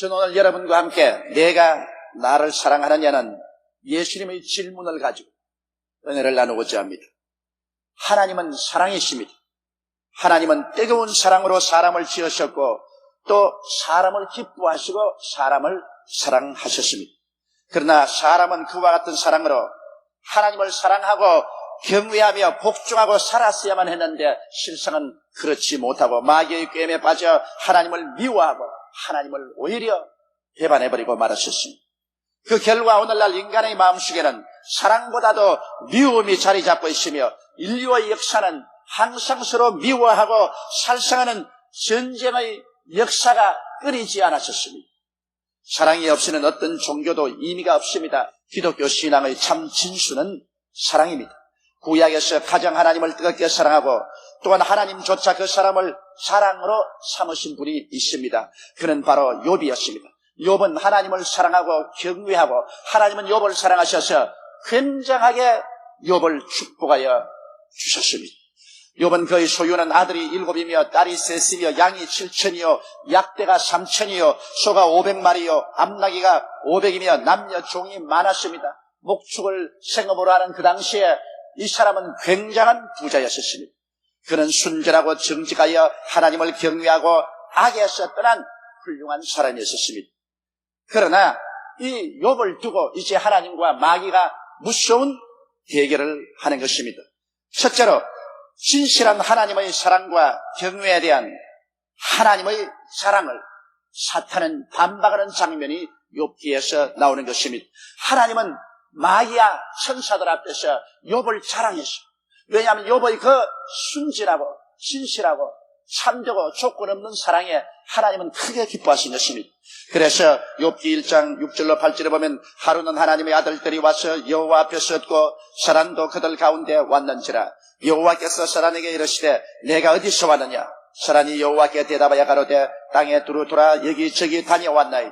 저는 오늘 여러분과 함께 내가 나를 사랑하느냐는 예수님의 질문을 가지고 은혜를 나누고자 합니다. 하나님은 사랑이십니다. 하나님은 뜨거운 사랑으로 사람을 지으셨고 또 사람을 기뻐하시고 사람을 사랑하셨습니다. 그러나 사람은 그와 같은 사랑으로 하나님을 사랑하고 경외하며 복종하고 살았어야만 했는데 실상은 그렇지 못하고 마귀의 꿰매 빠져 하나님을 미워하고 하나님을 오히려 배반해버리고 말았었습니다. 그 결과 오늘날 인간의 마음속에는 사랑보다도 미움이 자리 잡고 있으며 인류의 역사는 항상 서로 미워하고 살상하는 전쟁의 역사가 끊이지 않았었습니다. 사랑이 없이는 어떤 종교도 의미가 없습니다. 기독교 신앙의 참 진수는 사랑입니다. 구약에서 가장 하나님을 뜨겁게 사랑하고 또한 하나님조차 그 사람을 사랑으로 삼으신 분이 있습니다. 그는 바로 욥이었습니다. 욥은 하나님을 사랑하고 경외하고 하나님은 욥을 사랑하셔서 굉장하게 욥을 축복하여 주셨습니다. 욥은 그의 소유는 아들이 일곱이며 딸이 셋이며 양이 칠천이요 약대가 삼천이요 소가 오백마리요 암나기가 오백이며 남녀 종이 많았습니다. 목축을 생업으로 하는 그 당시에 이 사람은 굉장한 부자였었습니다. 그는 순전하고 정직하여 하나님을 경외하고 악에서 떠난 훌륭한 사람이었습니다. 그러나 이 욥을 두고 이제 하나님과 마귀가 무서운 대결을 하는 것입니다. 첫째로 진실한 하나님의 사랑과 경외에 대한 하나님의 사랑을 사탄은 반박하는 장면이 욥기에서 나오는 것입니다. 하나님은 마귀와 천사들 앞에서 욥을 자랑했어. 왜냐하면 욥의 그 순진하고 진실하고 참되고 조건 없는 사랑에 하나님은 크게 기뻐하신 것입니다. 그래서 욥기 1장 6절로 8절에 보면 하루는 하나님의 아들들이 와서 여호와 앞에 섰고 사란도 그들 가운데 왔는지라 여호와께서 사란에게 이르시되 내가 어디서 왔느냐 사란이 여호와께 대답하여 가로되 땅에 두루 돌아 여기저기 다녀왔나이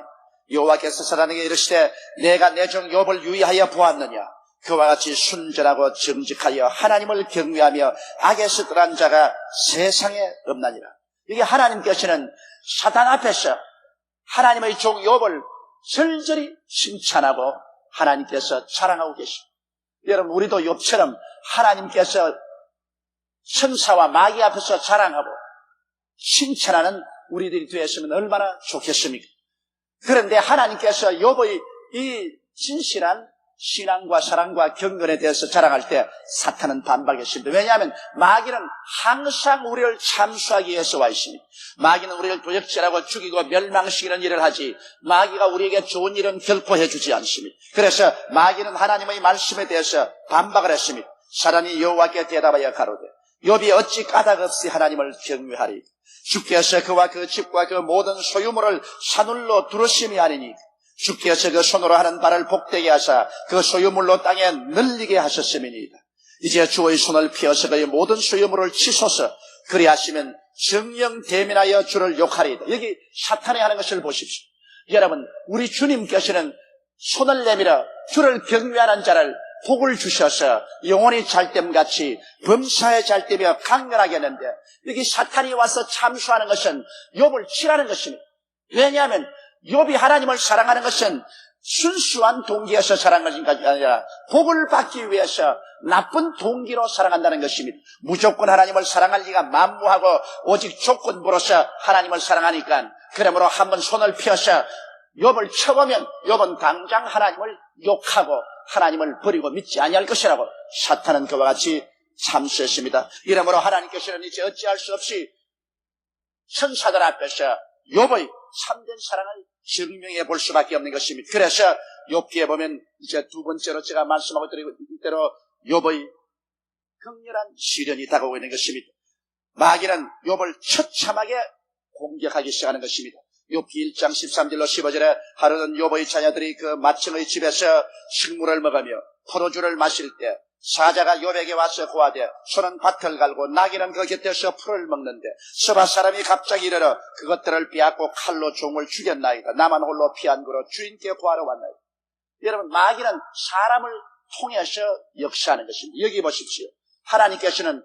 여호와께서 사란에게 이르시되 내가 내 종 욥을 유의하여 보았느냐 그와 같이 순전하고 정직하여 하나님을 경외하며 악에서 떠난 자가 세상에 없나니라. 이게 하나님께서는 사단 앞에서 하나님의 종 욥을 절절히 칭찬하고 하나님께서 자랑하고 계십니다. 여러분 우리도 욥처럼 하나님께서 천사와 마귀 앞에서 자랑하고 칭찬하는 우리들이 되었으면 얼마나 좋겠습니까? 그런데 하나님께서 욥의 이 진실한 신앙과 사랑과 경건에 대해서 자랑할 때 사탄은 반박했습니다. 왜냐하면 마귀는 항상 우리를 참수하기 위해서 와 있습니다. 마귀는 우리를 도적질하고 죽이고 멸망시키는 일을 하지 마귀가 우리에게 좋은 일은 결코 해주지 않습니다. 그래서 마귀는 하나님의 말씀에 대해서 반박을 했습니다. 사람이 여호와께 대답하여 가로되 욥이 어찌 까닭 없이 하나님을 경외하리 주께서 그와 그 집과 그 모든 소유물을 사늘로 두르심이 아니니 주께서 그 손으로 하는 바를 복되게 하사 그 소유물로 땅에 늘리게 하셨음이니이다. 이제 주의 손을 피어서 그의 모든 소유물을 치소서 그리하시면 정령 대민하여 주를 욕하리이다. 여기 사탄이 하는 것을 보십시오. 여러분 우리 주님께서는 손을 내밀어 주를 경외하는 자를 복을 주셔서 영원히 잘됨같이 범사에 잘되며 강건하게 했는데 여기 사탄이 와서 참수하는 것은 욥을 치라는 것입니다. 왜냐하면 욥이 하나님을 사랑하는 것은 순수한 동기에서 사랑하는 것이 아니라 복을 받기 위해서 나쁜 동기로 사랑한다는 것입니다. 무조건 하나님을 사랑할 리가 만무하고 오직 조건부로서 하나님을 사랑하니까 그러므로 한번 손을 펴서 욥을 쳐보면 욥은 당장 하나님을 욕하고 하나님을 버리고 믿지 아니할 것이라고 사탄은 그와 같이 참수했습니다. 이러므로 하나님께서는 이제 어찌할 수 없이 천사들 앞에서 욥의 참된 사랑을 증명해 볼 수밖에 없는 것입니다. 그래서 욥기에 보면 이제 두 번째로 제가 말씀하고 드리고 이대로 욥의 극렬한 시련이 다가오고 있는 것입니다. 마귀는 욥을 처참하게 공격하기 시작하는 것입니다. 욥기 1장 13절로 15절에 하루는 욥의 자녀들이 그 마청의 집에서 식물을 먹으며 포도주를 마실 때 사자가 욥에게 와서 고하되 소는 밭을 갈고 나귀는 그 곁에서 풀을 먹는데 서바 사람이 갑자기 이르러 그것들을 빼앗고 칼로 종을 죽였나이다. 나만 홀로 피한 거로 주인께 구하러 왔나이다. 여러분 마귀는 사람을 통해서 역사하는 것입니다. 여기 보십시오. 하나님께서는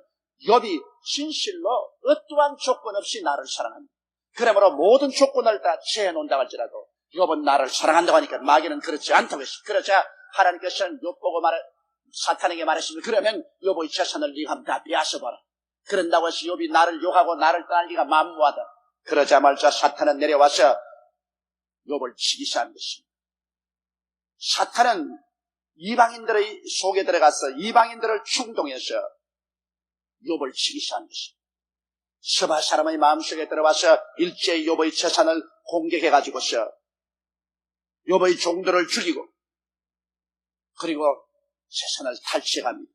욥이 진실로 어떠한 조건 없이 나를 사랑합니다. 그러므로 모든 조건을 다 채워놓는다 할지라도 욥은 나를 사랑한다고 하니까 마귀는 그렇지 않다고 했어. 그러자 하나님께서는 욥 보고 말해 사탄에게 말했습니다. 그러면 욥의 재산을 네가 다 빼앗아봐라. 그런다고 해서 욥이 나를 욕하고 나를 떠날 리가 만무하다. 그러자마자 사탄은 내려와서 욥을 치기 시작한 것입니다. 사탄은 이방인들의 속에 들어가서 이방인들을 충동해서 욥을 치기 시작한 것입니다. 서바 사람의 마음속에 들어와서 일제히 욥의 재산을 공격해가지고서 욥의 종들을 죽이고 그리고 재산을 탈취해갑니다.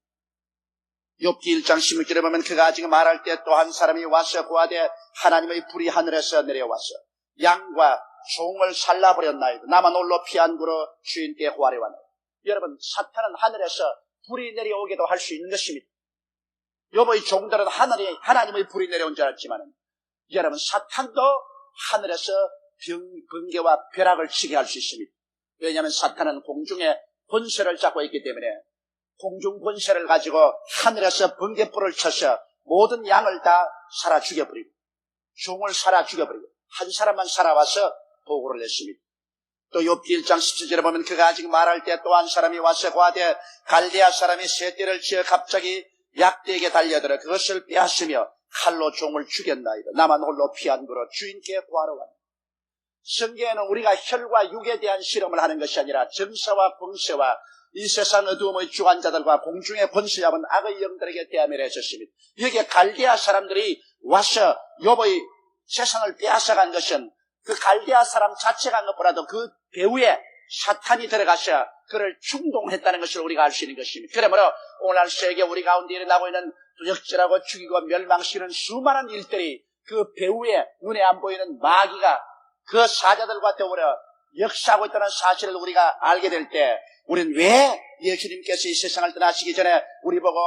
욥기 1장 16절에 보면 그가 지금 말할 때 또 한 사람이 와서 구하되 하나님의 불이 하늘에서 내려와서 양과 종을 살라버렸나이다. 나만 홀로 피한 구로 주인께 호하려 왔나이다. 여러분 사탄은 하늘에서 불이 내려오기도 할 수 있는 것입니다. 욥의 종들은 하늘에 하나님의 불이 내려온 줄 알았지만 여러분 사탄도 하늘에서 병, 번개와 벼락을 치게 할 수 있습니다. 왜냐하면 사탄은 공중에 권세를 잡고 있기 때문에 공중 권세를 가지고 하늘에서 번개불을 쳐서 모든 양을 다 살아 죽여버리고 종을 살아 죽여버리고 한 사람만 살아와서 보고를 했습니다. 또 욥기 1장 17절에 보면 그가 아직 말할 때 또 한 사람이 와서 과대 갈대아 사람이 새 떼를 지어 갑자기 약대에게 달려들어 그것을 빼앗으며 칼로 종을 죽였나이다. 나만 홀로 피한 거로 주인께 구하러 왔다. 성경에는 우리가 혈과 육에 대한 실험을 하는 것이 아니라 정사와 봉쇄와 이 세상 어두움의 주관자들과 공중의 권세 잡은 악의 영들에게 대하며 했었습니다. 여기에 갈대아 사람들이 와서 욥의 세상을 빼앗아간 것은 그 갈대아 사람 자체가 한 것보다도 그 배후에 사탄이 들어가서 그를 충동했다는 것을 우리가 알 수 있는 것입니다. 그러므로 오늘 세계 우리 가운데 일어나고 있는 도적질하고 죽이고 멸망시키는 수많은 일들이 그 배후에 눈에 안 보이는 마귀가 그 사자들과 더불어 역사하고 있다는 사실을 우리가 알게 될 때 우리는 왜 예수님께서 이 세상을 떠나시기 전에 우리 보고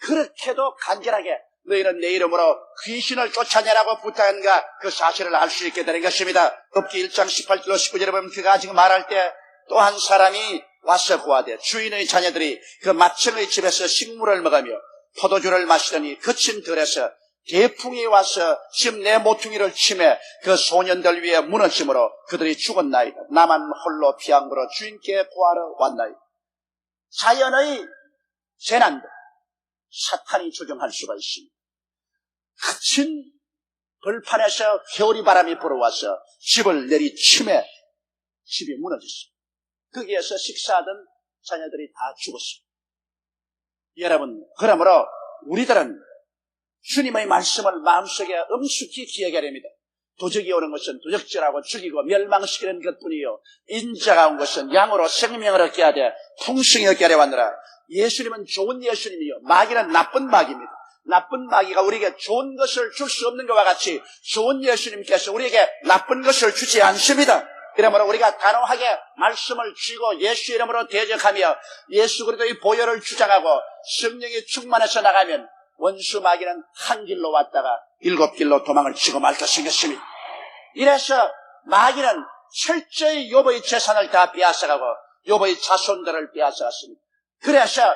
그렇게도 간절하게 너희는 내 이름으로 귀신을 쫓아내라고 부탁한가 그 사실을 알 수 있게 되는 것입니다. 욥기 1장 18절로 19절에 보면 그가 지금 말할 때 또 한 사람이 와서 구하되 주인의 자녀들이 그 마청의 집에서 식물을 먹으며 포도주를 마시더니 그친 들에서 대풍이 와서 지금 내 모퉁이를 치매 그 소년들 위에 무너짐으로 그들이 죽었나이다. 나만 홀로 피한으로 주인께 구하러 왔나이다. 자연의 재난들 사탄이 조정할 수가 있습니다. 그친 벌판에서 겨울이 바람이 불어와서 집을 내리치매 집이 무너졌습니다. 거기에서 식사하던 자녀들이 다 죽었습니다. 여러분, 그러므로 우리들은 주님의 말씀을 마음속에 엄숙히 기억해야 됩니다. 도적이 오는 것은 도적질하고 죽이고 멸망시키는 것뿐이요. 인자가 온 것은 양으로 생명을 얻게 하되 통승이 얻게 하려 왔느라. 예수님은 좋은 예수님이요. 마귀는 나쁜 마귀입니다. 나쁜 마귀가 우리에게 좋은 것을 줄 수 없는 것과 같이 좋은 예수님께서 우리에게 나쁜 것을 주지 않습니다. 그러므로 우리가 단호하게 말씀을 쥐고 예수 이름으로 대적하며 예수 그리스도의 보혈을 주장하고 성령이 충만해서 나가면 원수 마귀는 한 길로 왔다가 일곱 길로 도망을 치고 말 것이겠습니다. 이래서 마귀는 철저히 요보의 재산을 다 빼앗아가고 요보의 자손들을 빼앗아갔습니다. 그래서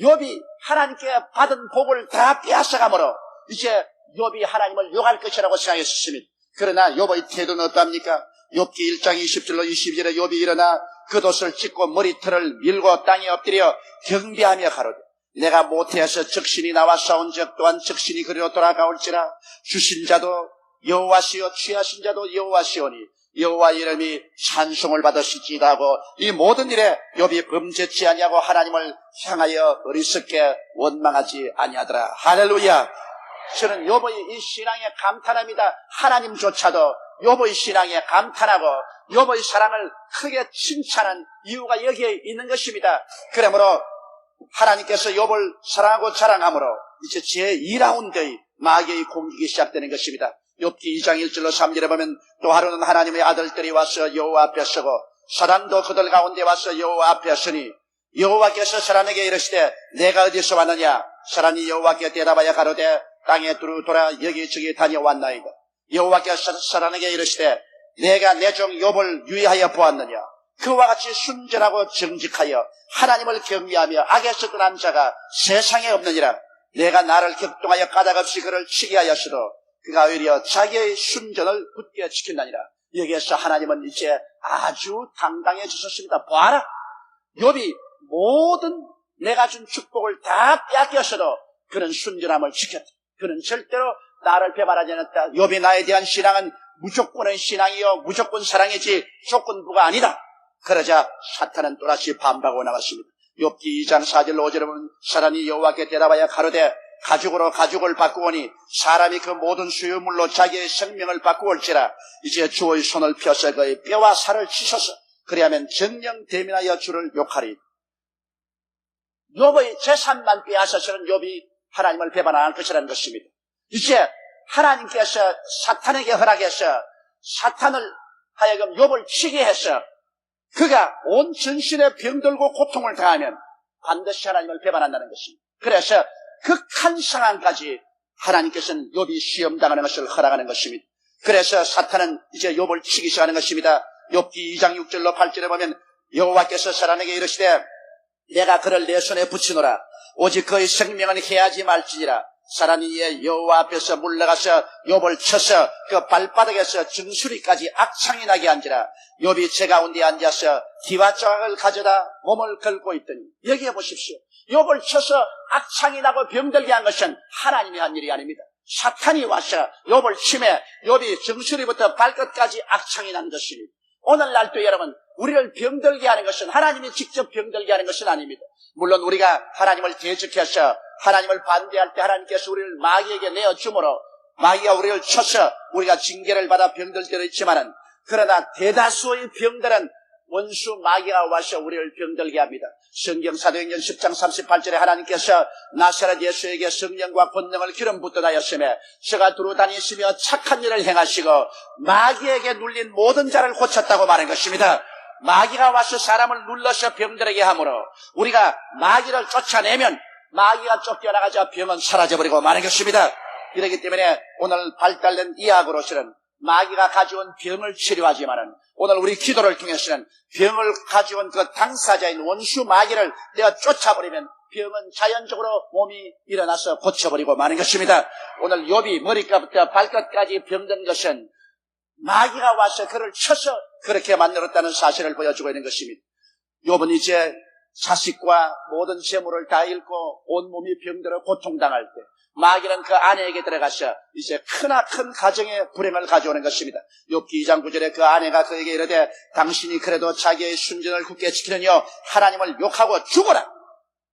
욥이 하나님께 받은 복을 다 빼앗아가므로 이제 욥이 하나님을 욕할 것이라고 생각했습니다. 그러나 욥의 태도는 어떠합니까? 욥기 1장 20절로 22절에 욥이 일어나 겉옷을 찢고 머리털을 밀고 땅에 엎드려 경비하며 가로되 내가 모태에서 적신이 나와 싸운 적 또한 적신이 그리로 돌아가올지라. 주신 자도 여호와시오 취하신 자도 여호와시오니 여호와 이름이 찬송을 받으시지다 하고 이 모든 일에 욥이 범죄치 아니하고 하나님을 향하여 어리석게 원망하지 아니하더라. 할렐루야. 저는 욥의 이 신앙에 감탄합니다. 하나님조차도 욥의 신앙에 감탄하고 욥의 사랑을 크게 칭찬한 이유가 여기에 있는 것입니다 그러므로 하나님께서 욥을 사랑하고 자랑함으로 이제 제2라운드의 마귀의 공격이 시작되는 것입니다. 욥기 2장 1절로 3절에 보면 또 하루는 하나님의 아들들이 와서 여호와 앞에 서고 사단도 그들 가운데 와서 여호와 앞에 서니 여호와께서 사람에게 이르시되 내가 어디서 왔느냐 사람이 여호와께 대답하여 가로되 땅에 두루 돌아 여기저기 다녀왔나이다. 여호와께서 사람에게 이르시되 내가 내 종 욥을 유의하여 보았느냐 그와 같이 순전하고 정직하여 하나님을 경외하며 악에서 떠난 자가 세상에 없느니라. 내가 나를 격동하여 까닭없이 그를 치게 하였으도 그가 오히려 자기의 순전을 굳게 지킨다니라. 여기에서 하나님은 이제 아주 당당해지셨습니다. 보아라! 욥이 모든 내가 준 축복을 다 빼앗겼어도 그는 순전함을 지켰다. 그는 절대로 나를 배반하지 않았다. 욥이 나에 대한 신앙은 무조건의 신앙이요 무조건 사랑이지 조건부가 아니다. 그러자 사탄은 또다시 반박하고 나갔습니다. 욥기 2장 4절 5절에 보면 사람이 여호와께 대답하여 가로되 가죽으로 가죽을 바꾸오니 사람이 그 모든 수유물로 자기의 생명을 바꾸올지라 이제 주의 손을 펴서 그의 뼈와 살을 치셔서 그리하면 정령 대민하여 주를 욕하리. 욥의 재산만 빼앗아서는 욥이 하나님을 배반할 것이라는 것입니다. 이제 하나님께서 사탄에게 허락해서 사탄을 하여금 욥을 치게 해서 그가 온 전신에 병들고 고통을 당하면 반드시 하나님을 배반한다는 것입니다. 그래서 극한 상황까지 하나님께서는 욥이 시험당하는 것을 허락하는 것입니다. 그래서 사탄은 이제 욥을 치기 시작하는 것입니다. 욥기 2장 6절로 8절에 보면 여호와께서 사람에게 이르시되 내가 그를 내 손에 붙이노라 오직 그의 생명은 해하지 말지니라 이에 여호와 앞에서 물러가서 욥을 쳐서 그 발바닥에서 증수리까지 악창이 나게 한지라. 욥이 제 가운데 앉아서 기와 조각을 가져다 몸을 걸고 있더니 여기에 보십시오. 욥을 쳐서 악창이 나고 병들게 한 것은 하나님이 한 일이 아닙니다. 사탄이 와서 욥을 침해 욥이 증수리부터 발끝까지 악창이 난 것입니다 오늘날 도 여러분 우리를 병들게 하는 것은 하나님이 직접 병들게 하는 것은 아닙니다. 물론 우리가 하나님을 대적해서 하나님을 반대할 때 하나님께서 우리를 마귀에게 내어주므로 마귀가 우리를 쳐서 우리가 징계를 받아 병들 때도 있지만은 그러나 대다수의 병들은 원수 마귀가 와서 우리를 병들게 합니다. 성경 사도행전 10장 38절에 하나님께서 나사렛 예수에게 성령과 권능을 기름 하였으며 저가 두루 다니시며 착한 일을 행하시고 마귀에게 눌린 모든 자를 고쳤다고 말한 것입니다. 마귀가 와서 사람을 눌러서 병들게 하므로 우리가 마귀를 쫓아내면 마귀가 쫓겨나가자 병은 사라져버리고 마는 것입니다. 이렇기 때문에 오늘 발달된 이학으로서는 마귀가 가져온 병을 치료하지만은 오늘 우리 기도를 통해서는 병을 가져온 그 당사자인 원수 마귀를 내가 쫓아버리면 병은 자연적으로 몸이 일어나서 고쳐버리고 마는 것입니다. 오늘 욥이 머리까부터 발끝까지 병든 것은 마귀가 와서 그를 쳐서 그렇게 만들었다는 사실을 보여주고 있는 것입니다. 욥은 이제 자식과 모든 재물을 다 잃고 온몸이 병들어 고통당할 때 마귀는 그 아내에게 들어가서 이제 크나큰 가정의 불행을 가져오는 것입니다. 욥기 2장 9절에 그 아내가 그에게 이르되 당신이 그래도 자기의 순전을 굳게 지키느냐 하나님을 욕하고 죽어라.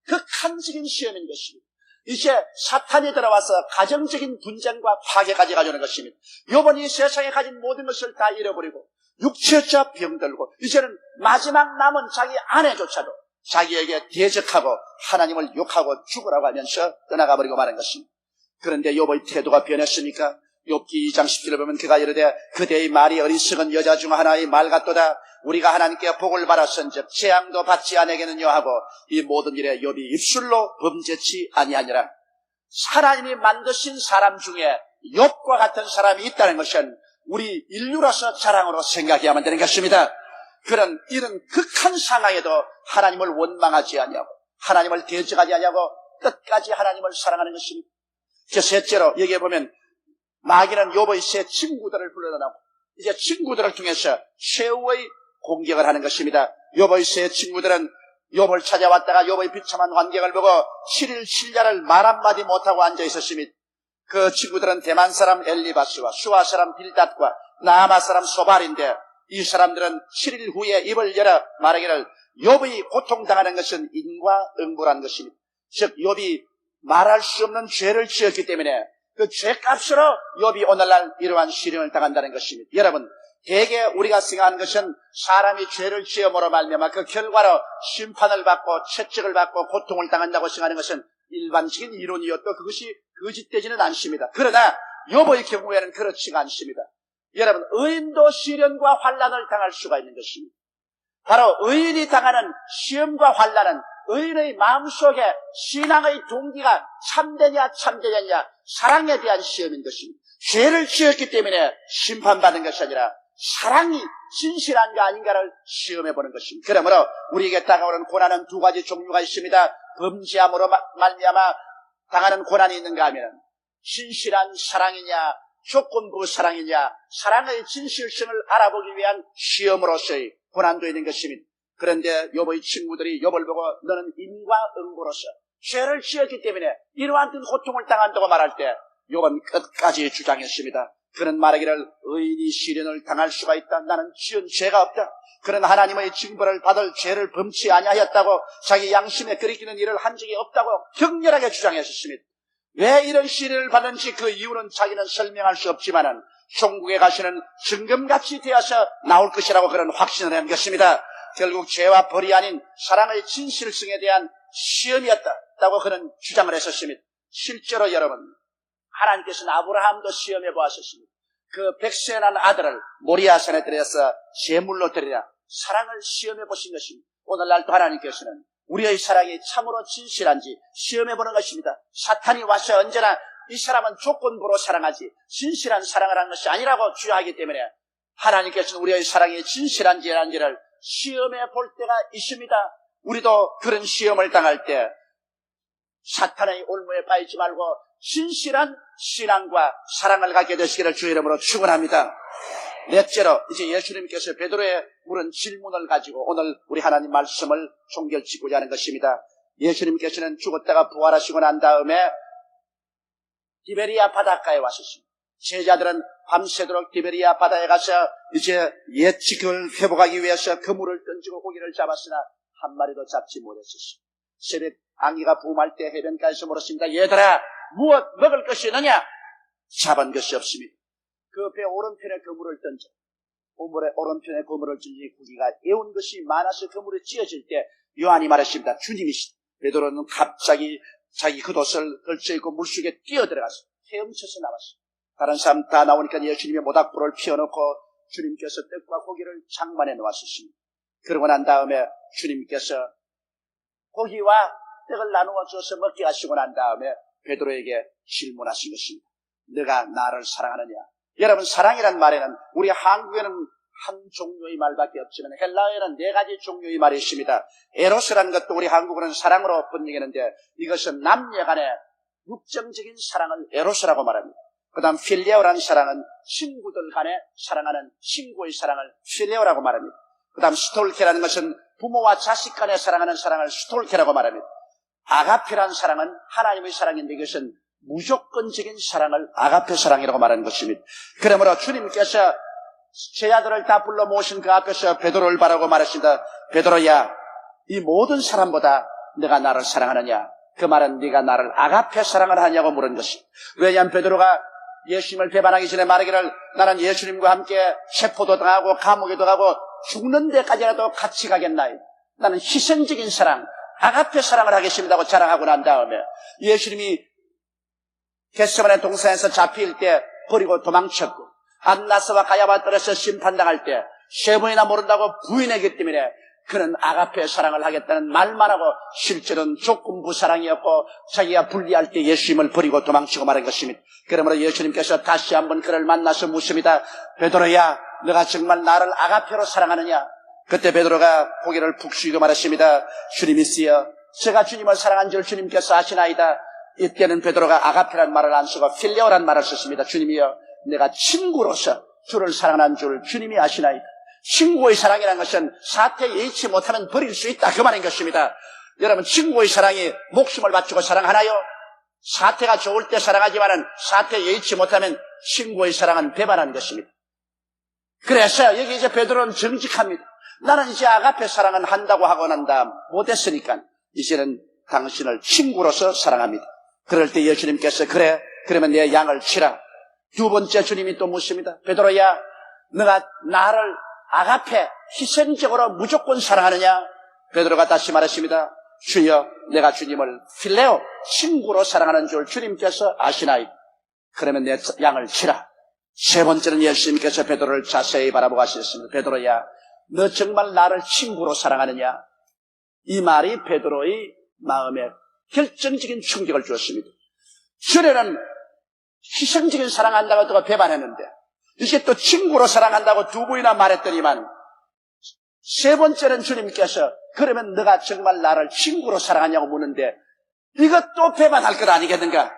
극한적인 시험인 것입니다. 이제 사탄이 들어와서 가정적인 분쟁과 파괴까지 가져오는 것입니다. 요번 이 세상에 가진 모든 것을 다 잃어버리고 육체적 병들고 이제는 마지막 남은 자기 아내조차도 자기에게 대적하고 하나님을 욕하고 죽으라고 하면서 떠나가 버리고 마는 것입니다. 그런데 욥의 태도가 변했으니까 욥기 2장 10절을 보면 그가 이르되 그대의 말이 어리석은 여자 중 하나의 말 같도다 우리가 하나님께 복을 받았은즉 재앙도 받지 아니겠느냐 하고 이 모든 일에 욥이 입술로 범죄치 아니하니라 하나님이 만드신 사람 중에 욥과 같은 사람이 있다는 것은 우리 인류로서 자랑으로 생각해야만 되는 것입니다. 그런 이런 극한 상황에도 하나님을 원망하지 아니하고 하나님을 대적하지 아니하고 끝까지 하나님을 사랑하는 것입니다. 저 셋째로 여기에 보면 마귀는 욥의 세 친구들을 불러다나고 이제 친구들을 통해서 최후의 공격을 하는 것입니다. 욥의 세 친구들은 욥을 찾아왔다가 욥의 비참한 환경을 보고 7일 7야를 말 한마디 못하고 앉아 있었으니 그 친구들은 대만 사람 엘리바스와 수아 사람 빌닷과 나아마 사람 소발인데 이 사람들은 7일 후에 입을 열어 말하기를 욥이 고통당하는 것은 인과 응고란 것입니다. 즉 욥이 말할 수 없는 죄를 지었기 때문에 그 죄값으로 욥이 오늘날 이러한 시련을 당한다는 것입니다. 여러분 대개 우리가 생각하는 것은 사람이 죄를 지음으로 말미암아 그 결과로 심판을 받고 채찍을 받고 고통을 당한다고 생각하는 것은 일반적인 이론이었고 그것이 거짓되지는 않습니다. 그러나 욥의 경우에는 그렇지가 않습니다. 여러분 의인도 시련과 환란을 당할 수가 있는 것입니다. 바로 의인이 당하는 시험과 환란은 의인의 마음속에 신앙의 동기가 참되냐 참되냐 사랑에 대한 시험인 것입니다. 죄를 지었기 때문에 심판받는 것이 아니라 사랑이 진실한 가 아닌가를 시험해 보는 것입니다. 그러므로 우리에게 다가오는 고난은 두 가지 종류가 있습니다. 범죄함으로 말미암아 당하는 고난이 있는가 하면 진실한 사랑이냐 조건부 사랑이냐 사랑의 진실성을 알아보기 위한 시험으로서의 고난도 있는 것입니다. 그런데 여보의 친구들이 여보를 보고 너는 인과응보로서 죄를 지었기 때문에 이러한 고통을 당한다고 말할 때 여보는 끝까지 주장했습니다. 그는 말하기를 의인이 시련을 당할 수가 있다. 나는 지은 죄가 없다. 그는 하나님의 징벌을 받을 죄를 범치 아니하였다고 자기 양심에 그리키는 일을 한 적이 없다고 격렬하게 주장했습니다. 왜 이런 시련을 받는지 그 이유는 자기는 설명할 수 없지만은 천국에 가시는 증금같이 되어서 나올 것이라고 그런 확신을 한 것입니다. 결국 죄와 벌이 아닌 사랑의 진실성에 대한 시험이었다고 그는 주장을 했었습니다. 실제로 여러분 하나님께서는 아브라함도 시험해 보았었습니다. 그 백세 난 아들을 모리아산에 들여서 제물로 드리라 사랑을 시험해 보신 것입니다. 오늘날도 하나님께서는 우리의 사랑이 참으로 진실한지 시험해 보는 것입니다. 사탄이 와서 언제나 이 사람은 조건부로 사랑하지 진실한 사랑을 하는 것이 아니라고 주장하기 때문에 하나님께서는 우리의 사랑이 진실한지 아닌지를 시험해 볼 때가 있습니다. 우리도 그런 시험을 당할 때 사탄의 올무에 빠지지 말고 진실한 신앙과 사랑을 갖게 되시기를 주의 이름으로 축원합니다. 넷째로 이제 예수님께서 베드로의 물은 질문을 가지고 오늘 우리 하나님 말씀을 종결치고자 하는 것입니다. 예수님께서는 죽었다가 부활하시고 난 다음에 티베리아 바닷가에 왔었습니다. 제자들은 밤새도록 티베리아 바다에 가서 이제 예측을 회복하기 위해서 그물을 던지고 고기를 잡았으나 한 마리도 잡지 못했었습니다. 새벽 안개가 부음할 때 해변가에서 물었습니다. 얘들아 무엇 먹을 것이 있느냐? 잡은 것이 없습니다. 그 배 오른편에 그물을 던져 우물의 오른편에 그물을 던지 고기가 애운 것이 많아서 그물에 찌어질 때 요한이 말했습니다. 주님이시다. 베드로는 갑자기 자기 겉옷을 걸쳐 입고 물속에 뛰어들어가서 헤엄쳐서 나왔습니다. 다른 사람 다 나오니까 예수님의 모닥불을 피워놓고 주님께서 떡과 고기를 장만해 놓았었습니다. 그러고 난 다음에 주님께서 고기와 떡을 나누어 줘서 먹게 하시고 난 다음에 베드로에게 질문하신 것입니다. 너가 나를 사랑하느냐? 여러분 사랑이란 말에는 우리 한국에는 한 종류의 말밖에 없지만 헬라어에는 네 가지 종류의 말이 있습니다. 에로스라는 것도 우리 한국어는 사랑으로 번역했는데 이것은 남녀 간의 육정적인 사랑을 에로스라고 말합니다. 그 다음 필레오라는 사랑은 친구들 간에 사랑하는 친구의 사랑을 필레오라고 말합니다. 그 다음 스톨케라는 것은 부모와 자식 간에 사랑하는 사랑을 스톨케라고 말합니다. 아가페라는 사랑은 하나님의 사랑인데 이것은 무조건적인 사랑을 아가페 사랑이라고 말하는 것입니다. 그러므로 주님께서 제 아들을 다 불러 모신 그 앞에서 베드로를 바라고 말했습니다. 베드로야, 이 모든 사람보다 내가 나를 사랑하느냐? 그 말은 네가 나를 아가페 사랑을 하냐고 물은 것입니다. 왜냐하면 베드로가 예수님을 배반하기 전에 말하기를 나는 예수님과 함께 체포도 당하고 감옥에도 가고 죽는 데까지라도 같이 가겠나요? 나는 희생적인 사랑, 아가페 사랑을 하겠습니다고 자랑하고 난 다음에 예수님이 겟세만의 동산에서 잡힐 때 버리고 도망쳤고 안나스와 가야바 떨어서 심판당할 때 세 번이나 모른다고 부인했기 때문에 그는 아가페 사랑을 하겠다는 말만 하고 실제로는 조건부 사랑이었고 자기가 분리할 때 예수님을 버리고 도망치고 말한 것입니다. 그러므로 예수님께서 다시 한번 그를 만나서 묻습니다. 베드로야 너가 정말 나를 아가페로 사랑하느냐? 그때 베드로가 고개를 푹 숙이고 말했습니다. 주님이시여 제가 주님을 사랑한 줄 주님께서 아시나이다. 이때는 베드로가 아가페란 말을 안 쓰고 필레오란 말을 썼습니다. 주님이여 내가 친구로서 주를 사랑한 줄 주님이 아시나이다. 친구의 사랑이라는 것은 사태 예의치 못하면 버릴 수 있다. 그 말인 것입니다. 여러분, 친구의 사랑이 목숨을 바치고 사랑하나요? 사태가 좋을 때 사랑하지만은 사태 예의치 못하면 친구의 사랑은 배반하는 것입니다. 그래서 여기 이제 베드로는 정직합니다. 나는 이제 아가페 사랑은 한다고 하고 난 다음 못했으니까 이제는 당신을 친구로서 사랑합니다. 그럴 때 예수님께서 그래 그러면 내 양을 치라. 두 번째 주님이 또 묻습니다. 베드로야 너가 나를 아가페 희생적으로 무조건 사랑하느냐? 베드로가 다시 말했습니다. 주여 내가 주님을 필레오 친구로 사랑하는 줄 주님께서 아시나이? 그러면 내 양을 치라. 세 번째는 예수님께서 베드로를 자세히 바라보고 하셨습니다. 베드로야 너 정말 나를 친구로 사랑하느냐? 이 말이 베드로의 마음에 결정적인 충격을 주었습니다. 전에는 희생적인 사랑한다고 또 배반했는데 이제 또 친구로 사랑한다고 두 번이나 말했더니만 세 번째는 주님께서 그러면 너가 정말 나를 친구로 사랑하냐고 묻는데 이것도 배반할 것 아니겠는가?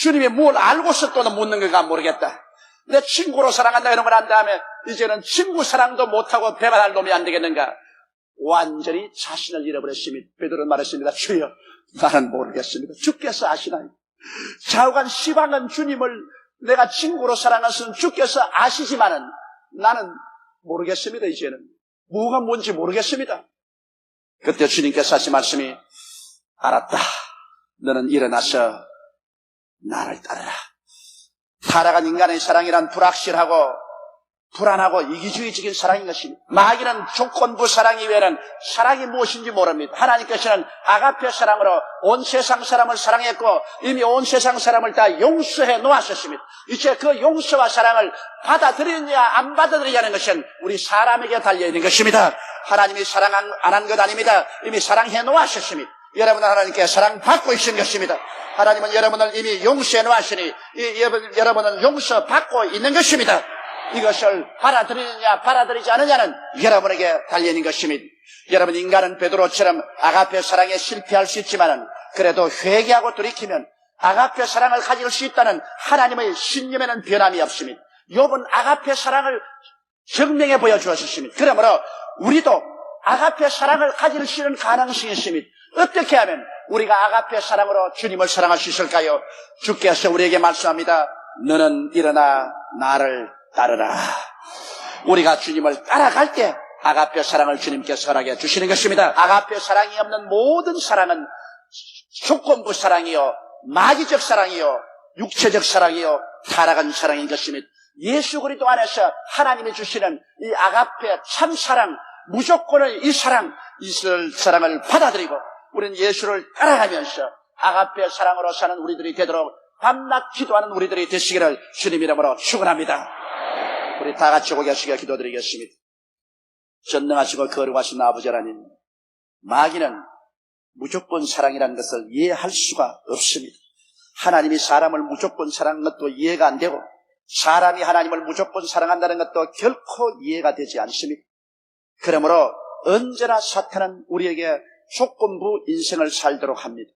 주님이 뭘 알고서 또 묻는 건가 모르겠다. 내 친구로 사랑한다 이런 걸 한 다음에 이제는 친구 사랑도 못하고 배반할 놈이 안 되겠는가? 완전히 자신을 잃어버렸으니 베드로는 말했습니다. 주여 나는 모르겠습니다. 주께서 아시나요? 좌우간 시방은 주님을 내가 친구로 사랑할 수는 주께서 아시지만은 나는 모르겠습니다. 이제는 뭐가 뭔지 모르겠습니다. 그때 주님께서 하신 말씀이 알았다. 너는 일어나서 나를 따르라. 타락한 인간의 사랑이란 불확실하고 불안하고 이기주의적인 사랑인 것입니다. 마귀는 조건부 사랑 이 외에는 사랑이 무엇인지 모릅니다. 하나님께서는 아가페 사랑으로 온 세상 사람을 사랑했고 이미 온 세상 사람을 다 용서해 놓았었습니다. 이제 그 용서와 사랑을 받아들이느냐 안 받아들이냐는 것은 우리 사람에게 달려있는 것입니다. 하나님이 사랑 안 한 것 아닙니다. 이미 사랑해 놓았었습니다. 여러분은 하나님께 사랑받고 있는 것입니다. 하나님은 여러분을 이미 용서해 놓았으니 이- 여러분- 여러분은 용서받고 있는 것입니다. 이것을 받아들이느냐 받아들이지 않느냐는 여러분에게 달려있는 것입니다. 여러분 인간은 베드로처럼 아가페 사랑에 실패할 수 있지만은 그래도 회개하고 돌이키면 아가페 사랑을 가질 수 있다는 하나님의 신념에는 변함이 없습니다. 욥은 아가페 사랑을 증명해 보여주었습니다. 그러므로 우리도 아가페 사랑을 가질 수 있는 가능성이 있습니다. 어떻게 하면 우리가 아가페 사랑으로 주님을 사랑할 수 있을까요? 주께서 우리에게 말씀합니다. 너는 일어나 나를 따르라. 우리가 주님을 따라갈 때 아가페 사랑을 주님께서 허락해 주시는 것입니다. 아가페 사랑이 없는 모든 사랑은 조건부 사랑이요, 마귀적 사랑이요, 육체적 사랑이요, 타락한 사랑인 것입니다. 예수 그리스도 안에서 하나님이 주시는 이 아가페 참 사랑, 무조건의 이 사랑, 이 사랑을 받아들이고 우리는 예수를 따라가면서 아가페 사랑으로 사는 우리들이 되도록 밤낮 기도하는 우리들이 되시기를 주님 이름으로 축원합니다. 우리 다 같이 고개 숙여 기도드리겠습니다. 전능하시고 거룩하신 아버지 하나님, 마귀는 무조건 사랑이라는 것을 이해할 수가 없습니다. 하나님이 사람을 무조건 사랑하는 것도 이해가 안 되고 사람이 하나님을 무조건 사랑한다는 것도 결코 이해가 되지 않습니다. 그러므로 언제나 사탄은 우리에게 조건부 인생을 살도록 합니다.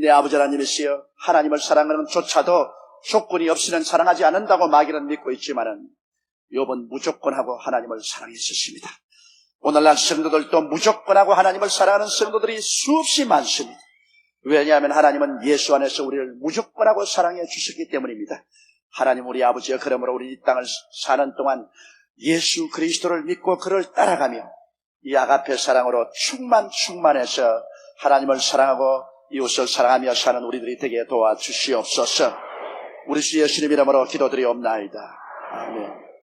내 아버지 하나님이시여 하나님을 사랑하는 조차도 조건이 없이는 사랑하지 않는다고 마귀는 믿고 있지만은 욥은 무조건하고 하나님을 사랑했었습니다. 오늘날 성도들도 무조건하고 하나님을 사랑하는 성도들이 수없이 많습니다. 왜냐하면 하나님은 예수 안에서 우리를 무조건하고 사랑해 주셨기 때문입니다. 하나님 우리 아버지여 그러므로 우리 이 땅을 사는 동안 예수 그리스도를 믿고 그를 따라가며 이 아가페 사랑으로 충만 충만해서 하나님을 사랑하고 이웃을 사랑하며 사는 우리들이 되게 도와주시옵소서. 우리 주 예수님 이름으로 기도드리옵나이다. 아멘.